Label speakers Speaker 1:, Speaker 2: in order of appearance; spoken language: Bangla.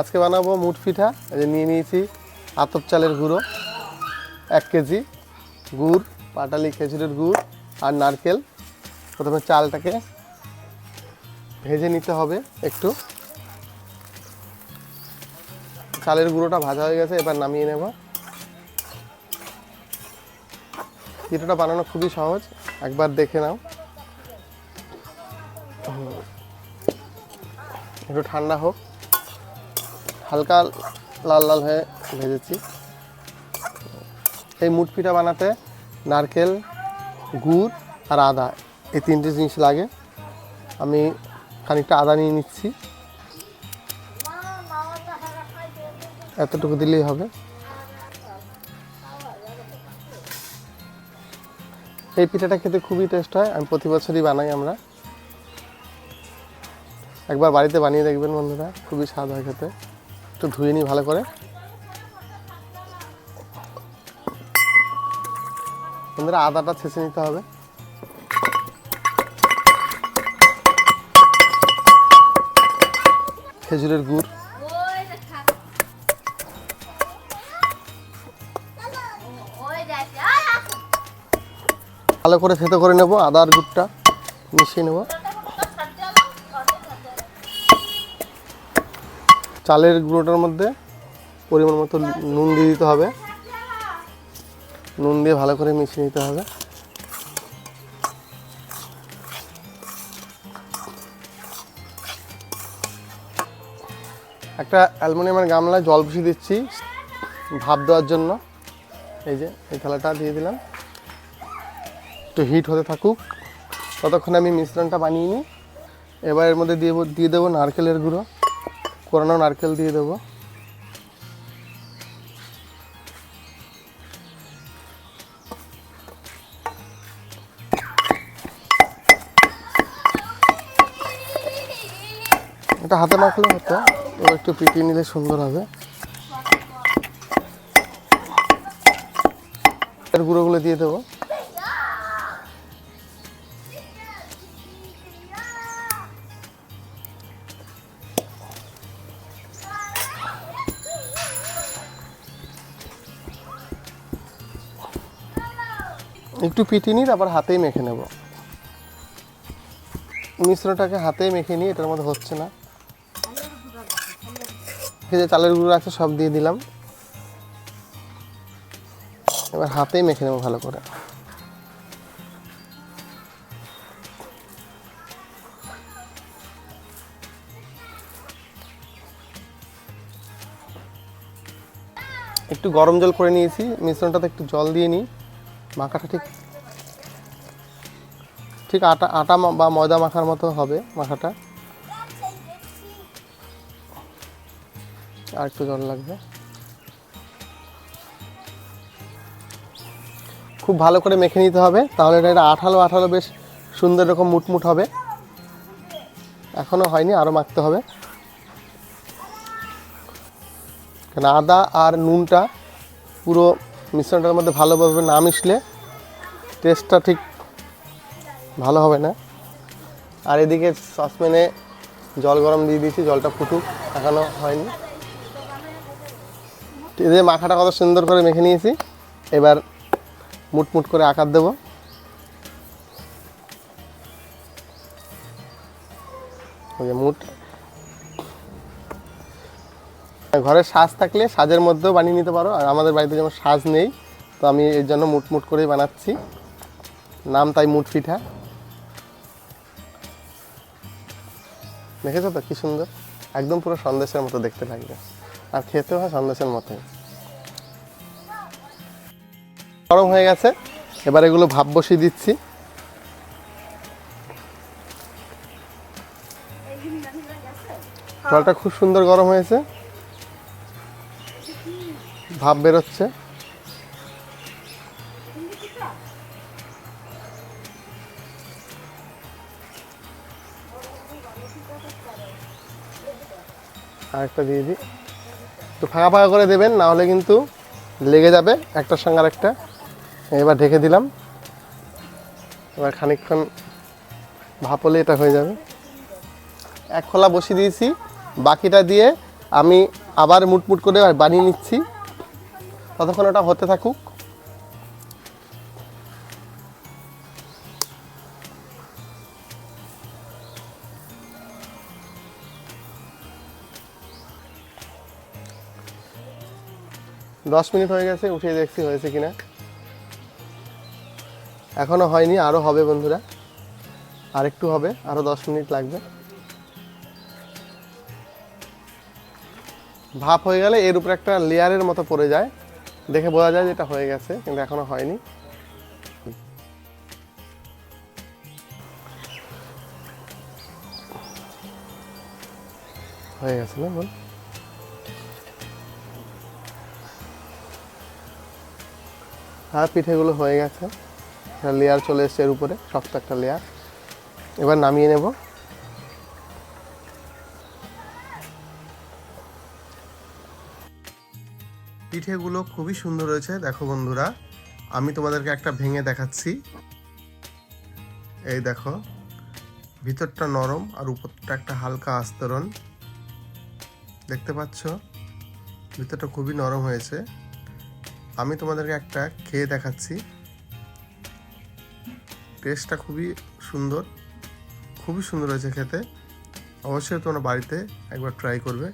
Speaker 1: আজকে বানাবো মুট পিঠা। যে নিয়ে নিয়েছি আতপ চালের গুঁড়ো, এক কেজি। গুড়, পাটালি খেজুরের গুড় আর নারকেল। প্রথমে চালটাকে ভেজে নিতে হবে একটু। চালের গুঁড়োটা ভাজা হয়ে গেছে, এবার নামিয়ে নেব। পিঠাটা বানানো খুবই সহজ, একবার দেখে নাও। একটু ঠান্ডা হোক। হালকা লাল লাল হয়ে ভেজেছি। এই মুট পিঠা বানাতে নারকেল, গুড় আর আদা, এই তিনটে জিনিস লাগে। আমি খানিকটা আদা নিয়ে নিচ্ছি। এতটুকু দিলেই হবে। এই পিঠাটা খেতে খুবই টেস্ট হয়, আমি প্রতি বছরই বানাই আমরা। একবার বাড়িতে বানিয়ে দেখবেন বন্ধুরা, খুবই স্বাদ হয় খেতে। একটু ধুয়ে নিই ভালো করে। বন্ধুরা, আদাটা ছেঁচে নিতে হবে। খেজুরের গুড়। ভালো করে থেতো করে নেব আদার গুড়টা, মিশিয়ে নেব। চালের গুঁড়োটার মধ্যে পরিমাণ মতো নুন দিয়ে দিতে হবে। নুন দিয়ে ভালো করে মিশিয়ে নিতে হবে। একটা অ্যালুমিনিয়ামের গামলায় জল বসিয়ে দিচ্ছি ভাপ দেওয়ার জন্য। এই যে, এই থালাটা দিয়ে দিলাম। একটু হিট হতে থাকুক। ততক্ষণে আমি মিশ্রণটা বানিয়ে নিই। এবার এর মধ্যে দিয়ে দিয়ে দেবো নারকেলের গুঁড়ো। কোরানো নারকেল দিয়ে দেবো। এটা হাতে মাখলে হতো, এবার একটু পিটিয়ে নিলে সুন্দর হবে। এর গুঁড়োগুলো দিয়ে দেবো। একটু পিটিয়ে নিই তারপর হাতেই মেখে নেব। মিশ্রটাকে হাতেই মেখে নিই এটার মধ্যে হচ্ছে না। এই যে চালের গুঁড়ো আছে, সব দিয়ে দিলাম। এবার হাতেই মেখে নেব ভালো করে। একটু গরম জল করে নিয়েছি, মিশ্রণটাতে একটু জল দিয়ে নিই। মাখাটা ঠিক ঠিক আটা আটা বা ময়দা মাখার মতো হবে মাখাটা। আর একটু জল লাগবে। খুব ভালো করে মেখে নিতে হবে, তাহলে এটা এটা আঠালো আঠালো বেশ সুন্দর রকম মুটমুট হবে। এখনও হয়নি আরও মাখতে হবে। কেন আদা আর নুনটা পুরো মিশ্রণটার মধ্যে ভালোভাবে না মিশলে টেস্টটা ঠিক ভালো হবে না। আর এদিকে সসপ্যানে জল গরম দিয়ে দিয়েছি, জলটা ফুটুক এখনও হয়নি। এদের মাখাটা কত সুন্দর করে মেখে নিয়েছি, এবার মুটমুট করে আকার দেবো। ওই মুট ঘরে সাজ থাকলে সাজের মধ্যেও বানিয়ে নিতে পারো, আর আমাদের বাড়িতে যেমন সাজ নেই, তো আমি এর জন্য মুটমুট করেই বানাচ্ছি। নাম তাই মুট পিঠা। দেখেছ তো কি সুন্দর? একদম পুরো সন্দেশের মতো দেখতে লাগবে। আর খেতেও হয় সন্দেশের মতোই। গরম হয়ে গেছে, এবার এগুলো ভাব বসিয়ে দিচ্ছি। জলটা খুব সুন্দর গরম হয়েছে। ভাপ বেরোচ্ছে। আরেকটা দিয়ে দিই। একটু ফাঁকা ফাঁকা করে দেবেন, না হলে কিন্তু লেগে যাবে একটার সঙ্গে আরেকটা। এবার ঢেকে দিলাম। এবার খানিকক্ষণ ভাপ হলে এটা হয়ে যাবে। এক খোলা বসিয়ে দিয়েছি। বাকিটা দিয়ে আমি আবার মুটমুট করে বানিয়ে নিচ্ছি। ততক্ষণ ওটা হতে থাকুক। দশ মিনিট হয়ে গেছে, উঠে দেখছি হয়েছে কিনা। এখনও হয়নি আরও হবে বন্ধুরা। আর একটু হবে আরও দশ মিনিট লাগবে। ভাপ হয়ে গেলে এর উপরে একটা লেয়ারের মতো পড়ে যায়। দেখে বোঝা যায় যে এটা হয়ে গেছে, কিন্তু এখনও হয়নি। হয়ে গেছে না বল? হ্যাঁ পিঠেগুলো হয়ে গেছে। লেয়ার চলে এসছে এর উপরে, শক্ত একটা লেয়ার এবার নামিয়ে নেব। পিঠেগুলো খুবই সুন্দর হয়েছে। দেখো বন্ধুরা, আমি তোমাদেরকে একটা ভেঙে দেখাচ্ছি। এই দেখো, ভিতরটা নরম আর উপরটা একটা হালকা আস্তরণ। দেখতে পাচ্ছ? ভিতরটা খুবই নরম হয়েছে। আমি তোমাদেরকে একটা খেয়ে দেখাচ্ছি। টেস্টটা খুবই সুন্দর খুবই সুন্দর হয়েছে খেতে। অবশ্যই তোমরা বাড়িতে একবার ট্রাই করবে।